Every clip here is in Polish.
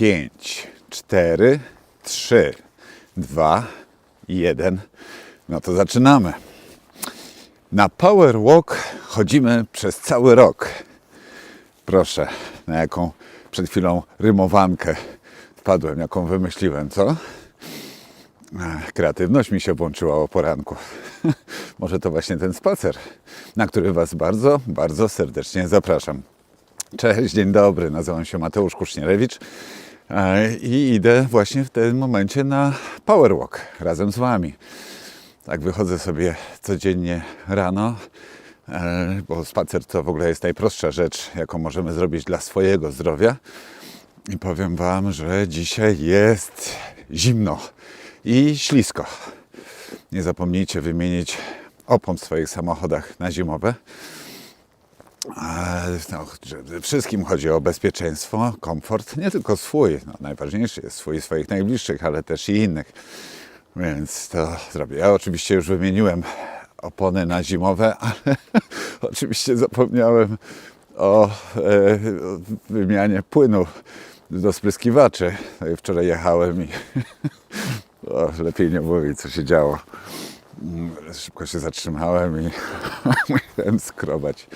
5, 4, 3, 2, 1. No to zaczynamy. Na Power Walk chodzimy przez cały rok. Proszę, na jaką przed chwilą rymowankę wpadłem, jaką wymyśliłem, co? Kreatywność mi się włączyła o poranku. Może to właśnie ten spacer, na który Was bardzo, bardzo serdecznie zapraszam. Cześć, dzień dobry, nazywam się Mateusz Kusznierewicz i idę właśnie w tym momencie na Powerwalk razem z Wami. Tak wychodzę sobie codziennie rano, e, bo spacer to w ogóle jest najprostsza rzecz, jaką możemy zrobić dla swojego zdrowia. I powiem Wam, że dzisiaj jest zimno i ślisko. Nie zapomnijcie wymienić opon w swoich samochodach na zimowe. No, wszystkim chodzi o bezpieczeństwo, komfort, nie tylko swój. No, najważniejszy jest swój swoich najbliższych, ale też i innych. Więc to zrobię. Ja oczywiście już wymieniłem opony na zimowe, ale oczywiście zapomniałem o e, wymianie płynu do spryskiwaczy. Wczoraj jechałem i o, lepiej nie mówić, co się działo. Mm, Szybko się zatrzymałem i musiałem skrobać.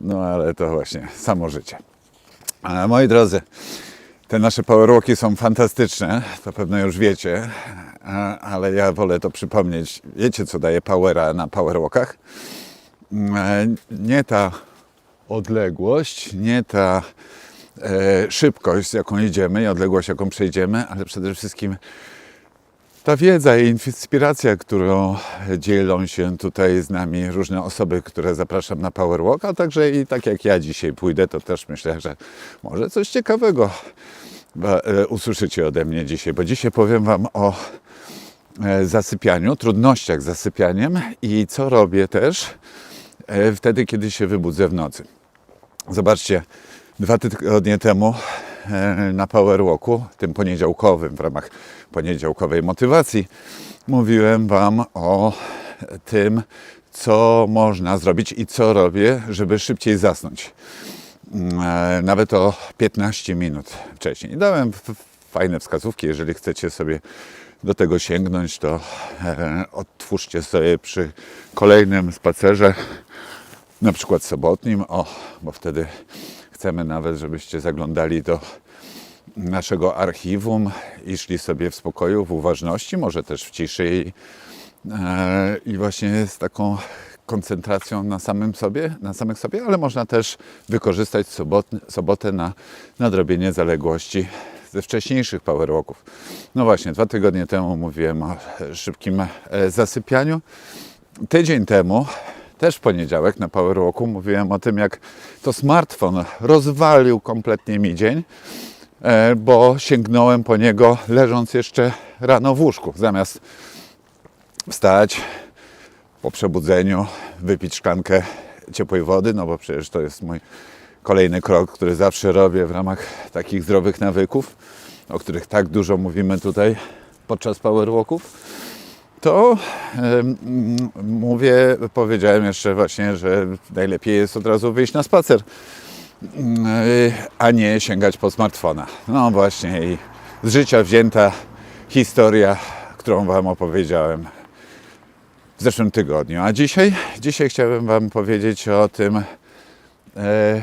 No ale to właśnie samo życie. A, moi drodzy, te nasze powerwalki są fantastyczne, to pewno już wiecie, ale ja wolę to przypomnieć. Wiecie, co daje powera na powerwalkach? Mm, e, Nie ta odległość, nie ta e, szybkość, z jaką idziemy i odległość, jaką przejdziemy, ale przede wszystkim ta wiedza i inspiracja, którą dzielą się tutaj z nami różne osoby, które zapraszam na Powerwalk, a także i tak jak ja dzisiaj pójdę, to też myślę, że może coś ciekawego e, usłyszycie ode mnie dzisiaj, bo dzisiaj powiem Wam o e, zasypianiu, trudnościach z zasypianiem i co robię też e, wtedy, kiedy się wybudzę w nocy. Zobaczcie, dwa tygodnie temu na Powerwalku, tym poniedziałkowym, w ramach poniedziałkowej motywacji, mówiłem Wam o tym, co można zrobić i co robię, żeby szybciej zasnąć. Mm, e, Nawet o 15 minut wcześniej. Dałem fajne wskazówki. Jeżeli chcecie sobie do tego sięgnąć, to e, odtwórzcie sobie przy kolejnym spacerze na przykład sobotnim, o, bo wtedy chcemy nawet, żebyście zaglądali do naszego archiwum i szli sobie w spokoju, w uważności, może też w ciszy i, e, i właśnie z taką koncentracją na samym sobie, na samych sobie, ale można też wykorzystać sobot, sobotę na nadrobienie zaległości ze wcześniejszych powerwalków. No właśnie, dwa tygodnie temu mówiłem o szybkim e, zasypianiu. Tydzień temu, też w poniedziałek na Powerwalku, mówiłem o tym, jak to smartfon rozwalił kompletnie mi dzień, e, bo sięgnąłem po niego leżąc jeszcze rano w łóżku. Zamiast wstać po przebudzeniu, wypić szklankę ciepłej wody, no bo przecież to jest mój kolejny krok, który zawsze robię w ramach takich zdrowych nawyków, o których tak dużo mówimy tutaj podczas Powerwalków to mówię, powiedziałem jeszcze właśnie, że najlepiej jest od razu wyjść na spacer, mm, a nie sięgać po smartfona. No właśnie i z życia wzięta historia, którą Wam opowiedziałem w zeszłym tygodniu. A dzisiaj, dzisiaj chciałbym Wam powiedzieć o tym, e,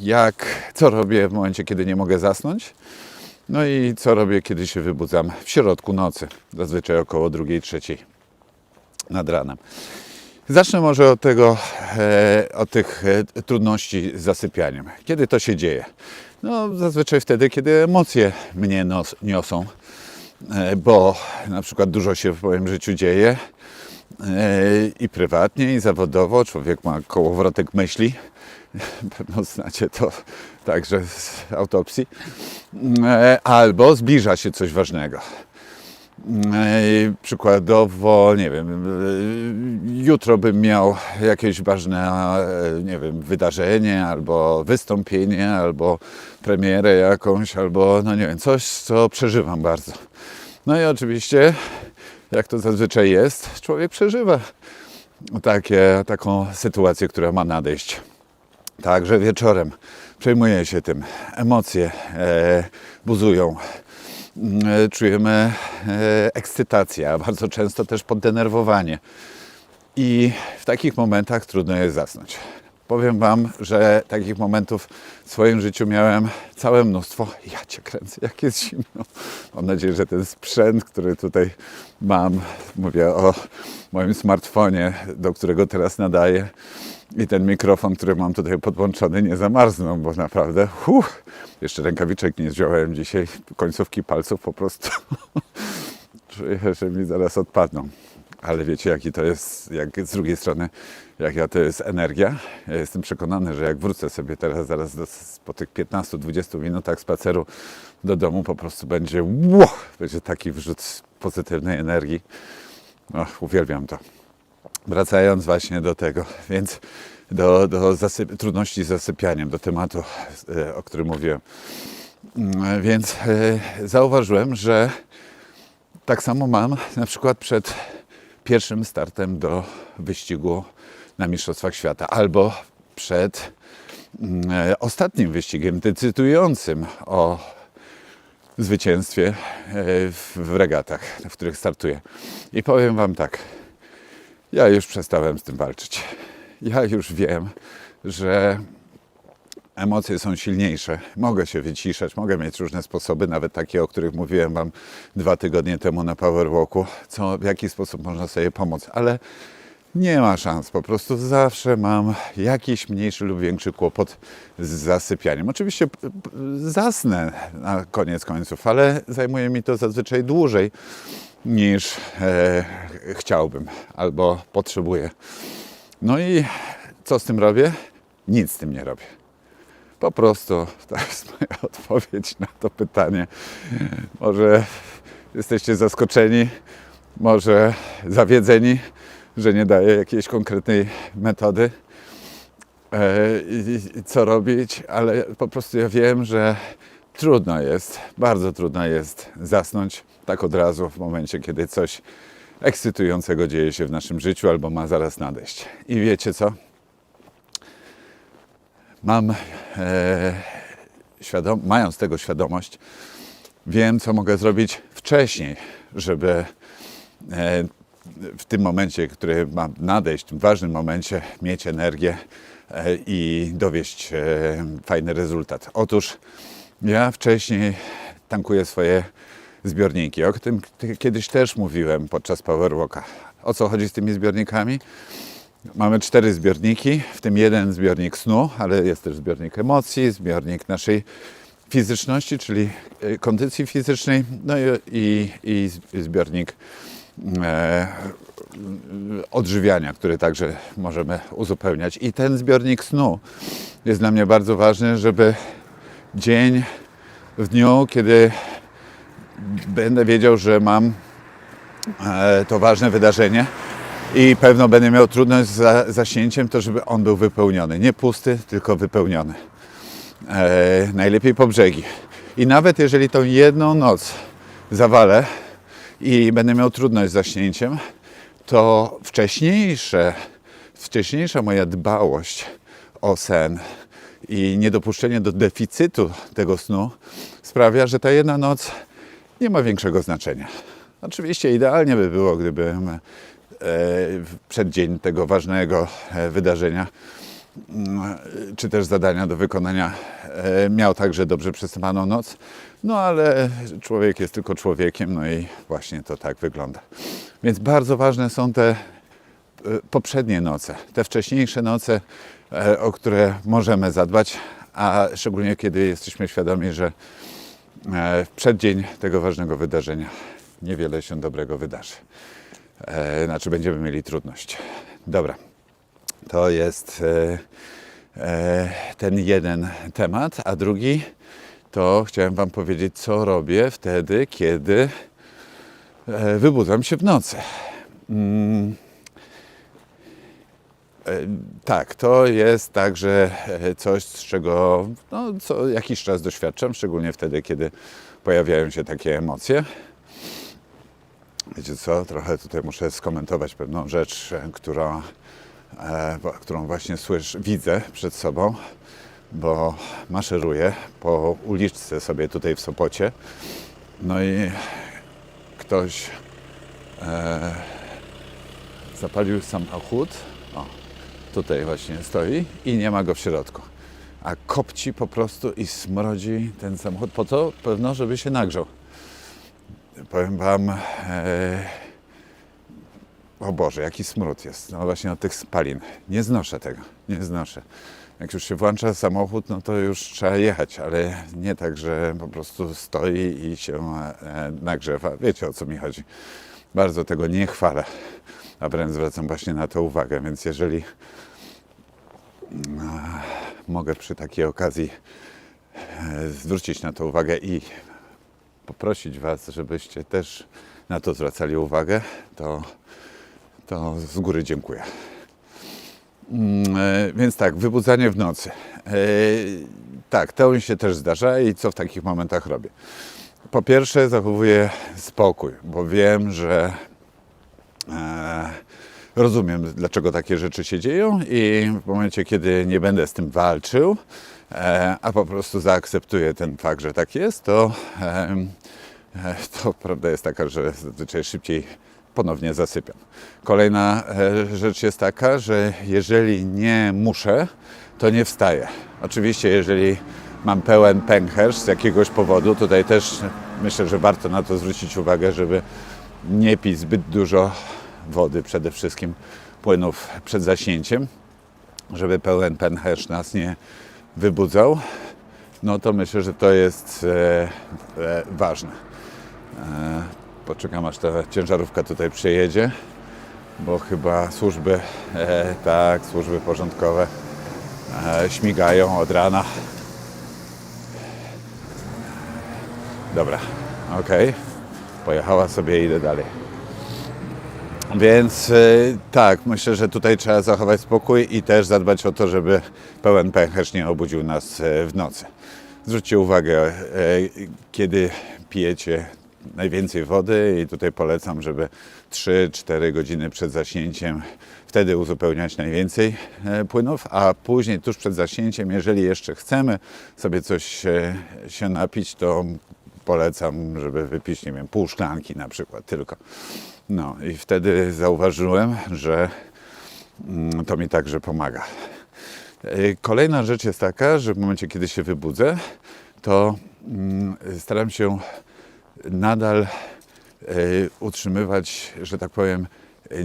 jak, co robię w momencie, kiedy nie mogę zasnąć. No i co robię, kiedy się wybudzam w środku nocy, zazwyczaj około drugiej, trzeciej nad ranem. Zacznę może od tego, e, od tych e, trudności z zasypianiem. Kiedy to się dzieje? No, zazwyczaj wtedy, kiedy emocje mnie nos, niosą, e, bo na przykład dużo się w moim życiu dzieje e, i prywatnie, i zawodowo. Człowiek ma kołowrotek myśli. Pewno znacie to także z autopsji. E, Albo zbliża się coś ważnego. E, Przykładowo, nie wiem, e, jutro bym miał jakieś ważne, nie wiem, wydarzenie, albo wystąpienie, albo premierę jakąś, albo, no nie wiem, coś, co przeżywam bardzo. No i oczywiście, jak to zazwyczaj jest, człowiek przeżywa takie, taką sytuację, która ma nadejść. Także wieczorem przejmuję się tym. Emocje e, buzują. Mm, e, Czujemy e, ekscytację, a bardzo często też poddenerwowanie. I w takich momentach trudno jest zasnąć. Powiem Wam, że takich momentów w swoim życiu miałem całe mnóstwo. Ja Cię kręcę, jak jest zimno. Mam nadzieję, że ten sprzęt, który tutaj mam, mówię o moim smartfonie, do którego teraz nadaję, i ten mikrofon, który mam tutaj podłączony, nie zamarzną, bo naprawdę, jeszcze rękawiczek nie wziąłem dzisiaj, końcówki palców po prostu czuję, że mi zaraz odpadną. Ale wiecie, jaki to jest, jak z drugiej strony, jaka to jest energia. Ja jestem przekonany, że jak wrócę sobie teraz, zaraz do, po tych 15-20 minutach spaceru do domu, po prostu będzie, wow, będzie taki wrzut pozytywnej energii. Och, uwielbiam to. Wracając właśnie do tego, więc do, do zasyp- trudności z zasypianiem, do tematu, e, o którym mówiłem. Mm, Więc e, zauważyłem, że tak samo mam na przykład przed pierwszym startem do wyścigu na Mistrzostwach Świata albo przed mm, e, ostatnim wyścigiem decydującym o zwycięstwie w regatach, w których startuję. I powiem Wam tak, ja już przestałem z tym walczyć. Ja już wiem, że emocje są silniejsze. Mogę się wyciszać, mogę mieć różne sposoby, nawet takie, o których mówiłem Wam dwa tygodnie temu na Powerwalku, co, w jaki sposób można sobie pomóc, ale nie ma szans. Po prostu zawsze mam jakiś mniejszy lub większy kłopot z zasypianiem. Oczywiście zasnę na koniec końców, ale zajmuje mi to zazwyczaj dłużej niż e, chciałbym albo potrzebuję. No i co z tym robię? Nic z tym nie robię. Po prostu to jest moja odpowiedź na to pytanie. Może jesteście zaskoczeni, może zawiedzeni, że nie daję jakiejś konkretnej metody, e, i- i co robić, ale po prostu ja wiem, że trudno jest, bardzo trudno jest zasnąć tak od razu w momencie, kiedy coś ekscytującego dzieje się w naszym życiu albo ma zaraz nadejść. I wiecie co? Mam, e, świadom, mając tego świadomość, wiem, co mogę zrobić wcześniej, żeby e, w tym momencie, który ma nadejść, w tym ważnym momencie, mieć energię e, i dowieść e, fajny rezultat. Otóż ja wcześniej tankuję swoje zbiorniki. O tym kiedyś też mówiłem podczas Powerwalka. O co chodzi z tymi zbiornikami? Mamy cztery zbiorniki, w tym jeden zbiornik snu, ale jest też zbiornik emocji, zbiornik naszej fizyczności, czyli e, kondycji fizycznej, no i, i, i zbiornik e, odżywiania, który także możemy uzupełniać. I ten zbiornik snu jest dla mnie bardzo ważny, żeby dzień w dniu, kiedy będę wiedział, że mam e, to ważne wydarzenie i pewno będę miał trudność z za, zaśnięciem, to żeby on był wypełniony. Nie pusty, tylko wypełniony. E, najlepiej po brzegi. I nawet jeżeli tą jedną noc zawalę i będę miał trudność z zaśnięciem, to wcześniejsze, wcześniejsza moja dbałość o sen i niedopuszczenie do deficytu tego snu sprawia, że ta jedna noc nie ma większego znaczenia. Oczywiście idealnie by było, gdybym e, przeddzień tego ważnego e, wydarzenia mm, czy też zadania do wykonania e, miał także dobrze przespaną noc. No ale człowiek jest tylko człowiekiem, no i właśnie to tak wygląda. Więc bardzo ważne są te e, poprzednie noce, te wcześniejsze noce, e, o które możemy zadbać, a szczególnie kiedy jesteśmy świadomi, że e, w przeddzień tego ważnego wydarzenia niewiele się dobrego wydarzy. E, Znaczy będziemy mieli trudność. Dobra, to jest e, e, ten jeden temat, a drugi to chciałem Wam powiedzieć, co robię wtedy, kiedy e, wybudzam się w nocy. E, Tak, to jest także e, coś, z czego no, co jakiś czas doświadczam, szczególnie wtedy, kiedy pojawiają się takie emocje. Wiecie co, trochę tutaj muszę skomentować pewną rzecz, e, która, e, którą właśnie słyszę, widzę przed sobą. bo maszeruję po uliczce sobie tutaj w Sopocie. No i ktoś e, zapalił samochód. Tutaj właśnie stoi i nie ma go w środku. A kopci po prostu i smrodzi ten samochód po to pewno, żeby się nagrzał. Powiem Wam, e, o Boże, jaki smród jest. No właśnie od tych spalin. Nie znoszę tego, nie znoszę. Jak już się włącza samochód, no to już trzeba jechać, ale nie tak, że po prostu stoi i się e, nagrzewa. Wiecie o co mi chodzi. Bardzo tego nie chwalę, a wręcz zwracam właśnie na to uwagę, więc jeżeli mogę przy takiej okazji e, zwrócić na to uwagę i poprosić Was, żebyście też na to zwracali uwagę, to, to z góry dziękuję. Mm, e, Więc tak, wybudzanie w nocy. E, Tak, to się też zdarza i co w takich momentach robię? Po pierwsze, zachowuję spokój, bo wiem, że rozumiem, dlaczego takie rzeczy się dzieją i w momencie, kiedy nie będę z tym walczył, e, a po prostu zaakceptuję ten fakt, że tak jest, to, e, e, to prawda jest taka, że zazwyczaj szybciej ponownie zasypiam. Kolejna e, rzecz jest taka, że jeżeli nie muszę, to nie wstaję. Oczywiście, jeżeli mam pełen pęcherz z jakiegoś powodu, tutaj też myślę, że warto na to zwrócić uwagę, żeby nie pić zbyt dużo wody, przede wszystkim płynów przed zaśnięciem, żeby pełen pęcherz nas nie wybudzał, no to myślę, że to jest e, e, ważne. E, poczekam aż ta ciężarówka tutaj przyjedzie, bo chyba służby, e, tak, służby porządkowe e, śmigają od rana. Dobra, okej. Pojechała sobie, idę dalej. Więc e, tak, myślę, że tutaj trzeba zachować spokój i też zadbać o to, żeby pełen pęcherz nie obudził nas e, w nocy. Zwróćcie uwagę, e, kiedy pijecie najwięcej wody i tutaj polecam, żeby 3-4 godziny przed zaśnięciem wtedy uzupełniać najwięcej płynów, a później tuż przed zaśnięciem, jeżeli jeszcze chcemy sobie coś się napić, to polecam, żeby wypić, nie wiem, pół szklanki na przykład tylko. No i wtedy zauważyłem, że mm, to mi także pomaga. E, Kolejna rzecz jest taka, że w momencie, kiedy się wybudzę, to mm, staram się nadal e, utrzymywać, że tak powiem,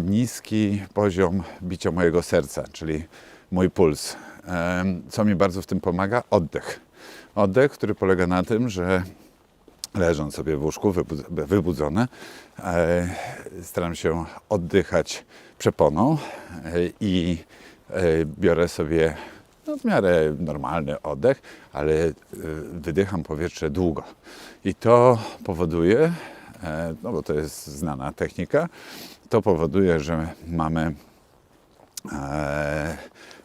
niski poziom bicia mojego serca, czyli mój puls. Co mi bardzo w tym pomaga? Oddech. Oddech, który polega na tym, że leżąc sobie w łóżku wybudz- wybudzone, e, staram się oddychać przeponą e, i e, biorę sobie no, w miarę normalny oddech, ale wydycham powietrze długo. I to powoduje, no bo to jest znana technika, to powoduje, że mamy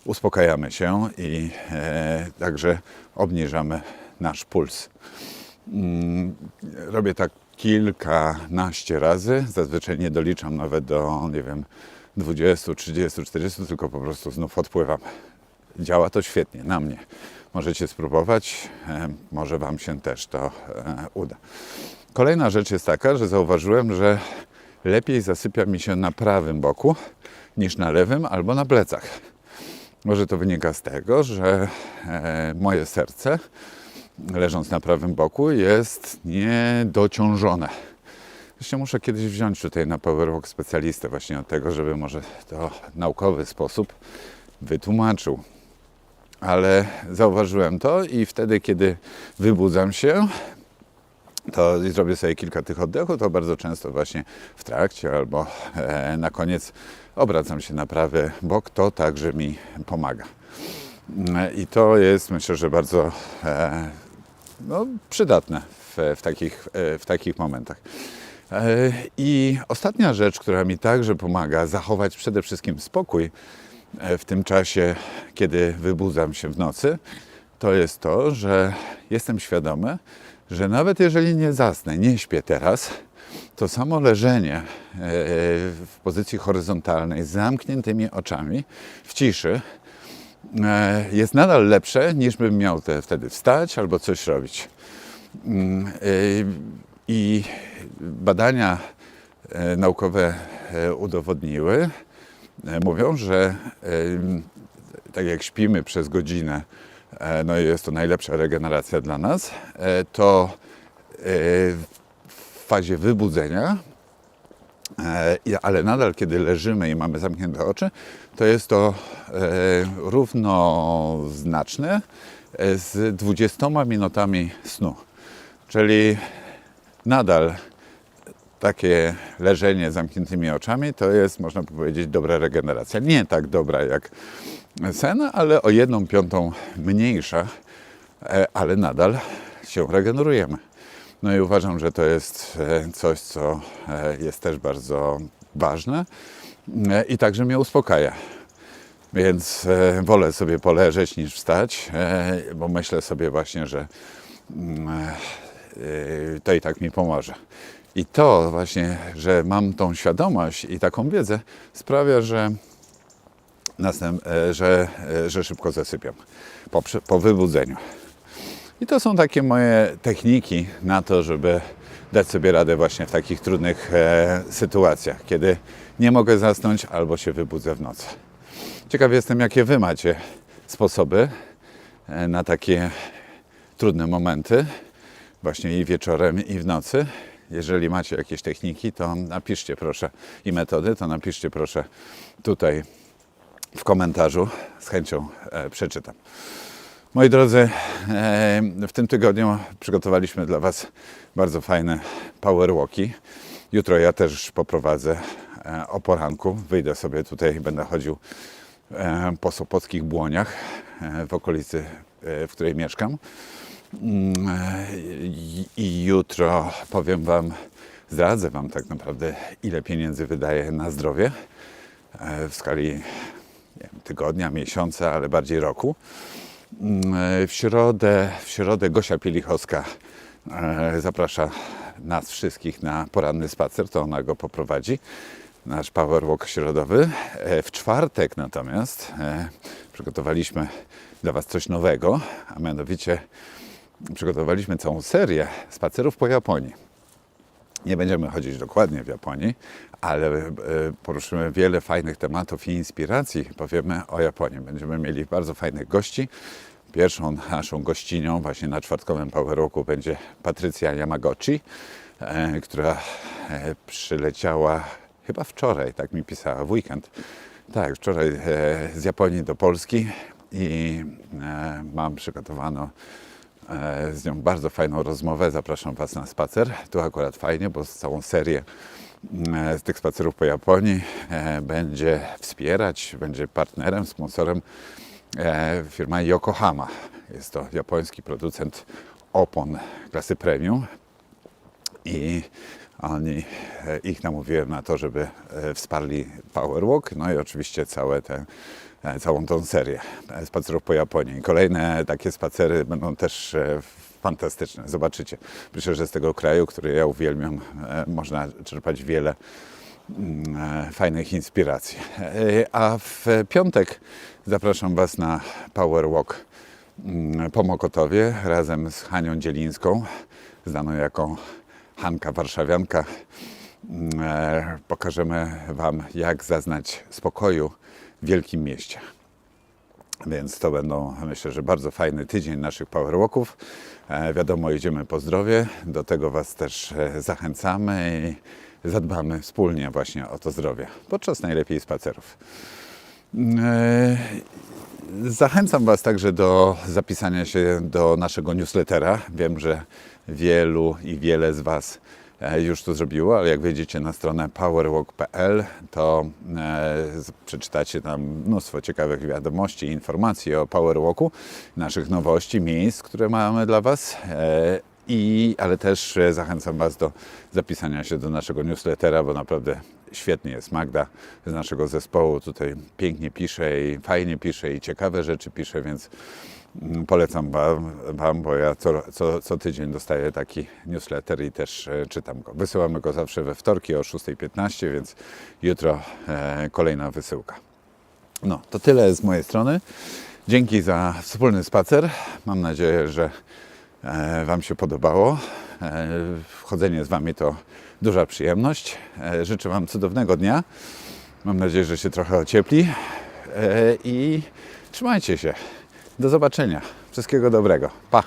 uspokajamy się i także obniżamy nasz puls. Mm, Robię tak kilkanaście razy. Zazwyczaj nie doliczam nawet do, nie wiem, 20, 30, 40, tylko po prostu znów odpływam. Działa to świetnie na mnie. Możecie spróbować, e, może Wam się też to e, uda. Kolejna rzecz jest taka, że zauważyłem, że lepiej zasypia mi się na prawym boku niż na lewym albo na plecach. Może to wynika z tego, że e, moje serce, leżąc na prawym boku, jest niedociążone. Jeszcze muszę kiedyś wziąć tutaj na Powerwalk specjalistę właśnie od tego, żeby może to w naukowy sposób wytłumaczył. Ale zauważyłem to i wtedy, kiedy wybudzam się, to zrobię sobie kilka tych oddechów, to bardzo często właśnie w trakcie albo e, na koniec obracam się na prawy bok, to także mi pomaga. E, I to jest myślę, że bardzo e, no, przydatne w, w, takich, e, w takich momentach. E, I ostatnia rzecz, która mi także pomaga zachować przede wszystkim spokój e, w tym czasie, kiedy wybudzam się w nocy, to jest to, że jestem świadomy, że nawet jeżeli nie zasnę, nie śpię teraz, to samo leżenie w pozycji horyzontalnej z zamkniętymi oczami w ciszy jest nadal lepsze niż bym miał te, wtedy wstać albo coś robić. Mm, e, I badania e, naukowe e, udowodniły, e, mówią, że e, tak jak śpimy przez godzinę, e, no i jest to najlepsza regeneracja dla nas, e, to e, w fazie wybudzenia, e, ale nadal kiedy leżymy i mamy zamknięte oczy, to jest to e, równoznaczne e, z 20 minutami snu. Czyli nadal takie leżenie z zamkniętymi oczami to jest, można powiedzieć, dobra regeneracja. Nie tak dobra jak sen, ale o jedną piątą mniejsza, e, ale nadal się regenerujemy. No i uważam, że to jest e, coś, co e, jest też bardzo ważne e, i także mnie uspokaja. Więc wolę sobie poleżeć niż wstać, bo myślę sobie właśnie, że mm, to i tak mi pomoże. I to właśnie, że mam tą świadomość i taką wiedzę, sprawia, że, następ, że, że szybko zasypiam po, po wybudzeniu. I to są takie moje techniki na to, żeby dać sobie radę właśnie w takich trudnych e, sytuacjach, kiedy nie mogę zasnąć albo się wybudzę w nocy. Ciekaw jestem, jakie Wy macie sposoby e, na takie trudne momenty, właśnie i wieczorem, i w nocy. Jeżeli macie jakieś techniki, to napiszcie proszę i metody, to napiszcie proszę tutaj w komentarzu. Z chęcią e, przeczytam. Moi drodzy, w tym tygodniu przygotowaliśmy dla Was bardzo fajne power walki. Jutro ja też poprowadzę e, o poranku. Wyjdę sobie tutaj, będę chodził e, po sopockich błoniach e, w okolicy, w której mieszkam. Mm, I, I jutro powiem Wam, zdradzę Wam tak naprawdę, ile pieniędzy wydaję na zdrowie w skali wiem, tygodnia, miesiąca, ale bardziej roku. Mm, e, W środę, w środę Gosia Pielichowska e, zaprasza nas wszystkich na poranny spacer, to ona go poprowadzi, nasz power walk środowy. E, W czwartek natomiast przygotowaliśmy dla Was coś nowego, a mianowicie przygotowaliśmy całą serię spacerów po Japonii. Nie będziemy chodzić dokładnie w Japonii, ale e, poruszymy wiele fajnych tematów i inspiracji. Powiemy o Japonii. Będziemy mieli bardzo fajnych gości. Pierwszą naszą gościnią właśnie na czwartkowym Power Walku będzie Patrycja Yamagochi, e, która e, przyleciała chyba wczoraj, tak mi pisała, w weekend. Tak, wczoraj z Japonii do Polski i mam przygotowaną z nią bardzo fajną rozmowę. Zapraszam Was na spacer. Tu akurat fajnie, bo całą serię e, z tych spacerów po Japonii e, będzie wspierać, będzie partnerem, sponsorem e, firma Yokohama. Jest to japoński producent opon klasy premium i oni, e, ich namówiłem na to, żeby e, wsparli Powerwalk, no i oczywiście całe te, e, całą tą serię e, spacerów po Japonii. Kolejne takie spacery będą też e, fantastyczne, zobaczycie. Myślę, że z tego kraju, który ja uwielbiam, e, można czerpać wiele mm, e, fajnych inspiracji. E, A w piątek zapraszam Was na Powerwalk mm, po Mokotowie razem z Hanią Dzielińską, znaną jako Hanka Warszawianka. Mm, e, Pokażemy Wam, jak zaznać spokoju wielkim mieście. Więc to będą, myślę, że bardzo fajny tydzień naszych powerwalków. E, wiadomo, idziemy po zdrowie. Do tego Was też e, zachęcamy i zadbamy wspólnie właśnie o to zdrowie podczas najlepiej spacerów. E, Zachęcam Was także do zapisania się do naszego newslettera. Wiem, że wielu i wiele z Was już to zrobiło, ale jak wejdziecie na stronę powerwalk.pl, to e, przeczytacie tam mnóstwo ciekawych wiadomości i informacji o Powerwalku, naszych nowości, miejsc, które mamy dla Was. E, i, ale też e, zachęcam Was do zapisania się do naszego newslettera, bo naprawdę świetnie jest Magda z naszego zespołu. Tutaj pięknie pisze i fajnie pisze i ciekawe rzeczy pisze, więc polecam Wam, bo ja co, co, co tydzień dostaję taki newsletter i też e, czytam go. Wysyłamy go zawsze we wtorki o 6.15, więc jutro e, kolejna wysyłka. No, to tyle z mojej strony. Dzięki za wspólny spacer. Mam nadzieję, że e, Wam się podobało. E, Chodzenie z Wami to duża przyjemność. Życzę Wam cudownego dnia. Mam nadzieję, że się trochę ociepli. I trzymajcie się. Do zobaczenia. Wszystkiego dobrego. Pa.